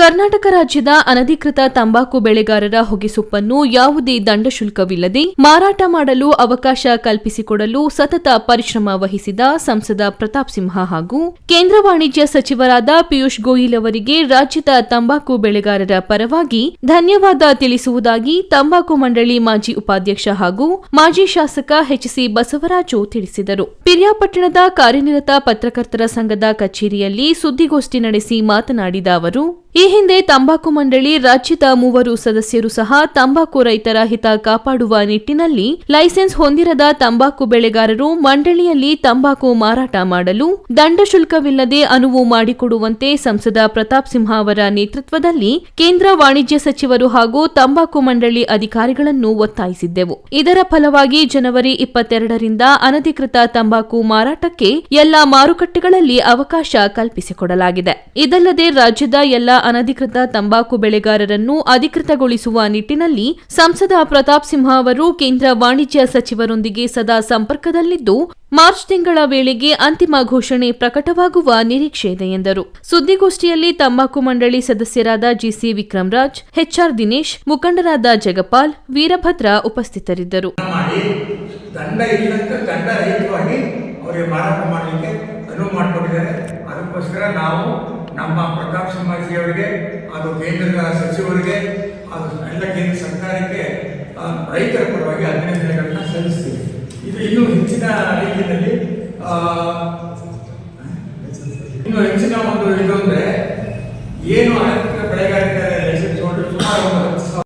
ಕರ್ನಾಟಕ ರಾಜ್ಯದ ಅನಧಿಕೃತ ತಂಬಾಕು ಬೆಳೆಗಾರರ ಹೊಗೆಸೊಪ್ಪನ್ನು ಯಾವುದೇ ದಂಡ ಶುಲ್ಕವಿಲ್ಲದೆ ಮಾರಾಟ ಮಾಡಲು ಅವಕಾಶ ಕಲ್ಪಿಸಿಕೊಡಲು ಸತತ ಪರಿಶ್ರಮ ವಹಿಸಿದ ಸಂಸದ ಪ್ರತಾಪ್ ಸಿಂಹ ಹಾಗೂ ಕೇಂದ್ರ ವಾಣಿಜ್ಯ ಸಚಿವರಾದ ಪಿಯೂಷ್ ಗೋಯಲ್ ಅವರಿಗೆ ರಾಜ್ಯದ ತಂಬಾಕು ಬೆಳೆಗಾರರ ಪರವಾಗಿ ಧನ್ಯವಾದ ತಿಳಿಸುವುದಾಗಿ ತಂಬಾಕು ಮಂಡಳಿ ಮಾಜಿ ಉಪಾಧ್ಯಕ್ಷ ಹಾಗೂ ಮಾಜಿ ಶಾಸಕ ಎಚ್ಸಿ ಬಸವರಾಜು ತಿಳಿಸಿದರು. ಪಿರಿಯಾಪಟ್ಟಣದ ಕಾರ್ಯನಿರತ ಪತ್ರಕರ್ತರ ಸಂಘದ ಕಚೇರಿಯಲ್ಲಿ ಸುದ್ದಿಗೋಷ್ಠಿ ನಡೆಸಿ ಮಾತನಾಡಿದ ಅವರು ಈ ಹಿಂದೆ ತಂಬಾಕು ಮಂಡಳಿ, ರಾಜ್ಯದ ಮೂವರು ಸದಸ್ಯರು ಸಹ ತಂಬಾಕು ರೈತರ ಹಿತ ಕಾಪಾಡುವ ನಿಟ್ಟಿನಲ್ಲಿ ಲೈಸೆನ್ಸ್ ಹೊಂದಿರದ ತಂಬಾಕು ಬೆಳೆಗಾರರು ಮಂಡಳಿಯಲ್ಲಿ ತಂಬಾಕು ಮಾರಾಟ ಮಾಡಲು ದಂಡ ಶುಲ್ಕವಿಲ್ಲದೆ ಅನುವು ಮಾಡಿಕೊಡುವಂತೆ ಸಂಸದ ಪ್ರತಾಪ್ ಸಿಂಹ ಅವರ ನೇತೃತ್ವದಲ್ಲಿ ಕೇಂದ್ರ ವಾಣಿಜ್ಯ ಸಚಿವರು ಹಾಗೂ ತಂಬಾಕು ಮಂಡಳಿ ಅಧಿಕಾರಿಗಳನ್ನು ಒತ್ತಾಯಿಸಿದ್ದೆವು. ಇದರ ಫಲವಾಗಿ ಜನವರಿ ಇಪ್ಪತ್ತೆರಡರಿಂದ ಅನಧಿಕೃತ ತಂಬಾಕು ಮಾರಾಟಕ್ಕೆ ಎಲ್ಲ ಮಾರುಕಟ್ಟೆಗಳಲ್ಲಿ ಅವಕಾಶ ಕಲ್ಪಿಸಿಕೊಡಲಾಗಿದೆ. ಇದಲ್ಲದೆ ರಾಜ್ಯದ ಎಲ್ಲ ಅನಧಿಕೃತ ತಂಬಾಕು ಬೆಳೆಗಾರರನ್ನು ಅಧಿಕೃತಗೊಳಿಸುವ ನಿಟ್ಟಿನಲ್ಲಿ ಸಂಸದ ಪ್ರತಾಪ್ ಸಿಂಹ ಅವರು ಕೇಂದ್ರ ವಾಣಿಜ್ಯ ಸಚಿವರೊಂದಿಗೆ ಸದಾ ಸಂಪರ್ಕದಲ್ಲಿದ್ದು, ಮಾರ್ಚ್ ತಿಂಗಳ ವೇಳೆಗೆ ಅಂತಿಮ ಘೋಷಣೆ ಪ್ರಕಟವಾಗುವ ನಿರೀಕ್ಷೆ ಇದೆ ಎಂದರು. ಸುದ್ದಿಗೋಷ್ಠಿಯಲ್ಲಿ ತಂಬಾಕು ಮಂಡಳಿ ಸದಸ್ಯರಾದ ಜಿಸಿ ವಿಕ್ರಮರಾಜ್, ಎಚ್ಆರ್ ದಿನೇಶ್, ಮುಖಂಡರಾದ ಜಗಪಾಲ್, ವೀರಭದ್ರ ಉಪಸ್ಥಿತರಿದ್ದರು. ಅದಕ್ಕೋಸ್ಕರ ನಾವು ನಮ್ಮ ಪ್ರತಾಪ್ ಸಿಂಹಾಜಿಯವರಿಗೆ ಅದು ಕೇಂದ್ರ ಸಚಿವರಿಗೆ ಅದು ಎಲ್ಲ ಕೇಂದ್ರ ಸರ್ಕಾರಕ್ಕೆ ರೈತರ ಪರವಾಗಿ ಅಭಿನಂದನೆಗಳನ್ನ ಸಲ್ಲಿಸ್ತೀವಿ ಇದು ಇನ್ನೂ ಹೆಚ್ಚಿನ ರೀತಿಯಲ್ಲಿ ಇನ್ನು ಹೆಚ್ಚಿನ ಒಂದು ಇದು ಅಂದ್ರೆ, ಏನು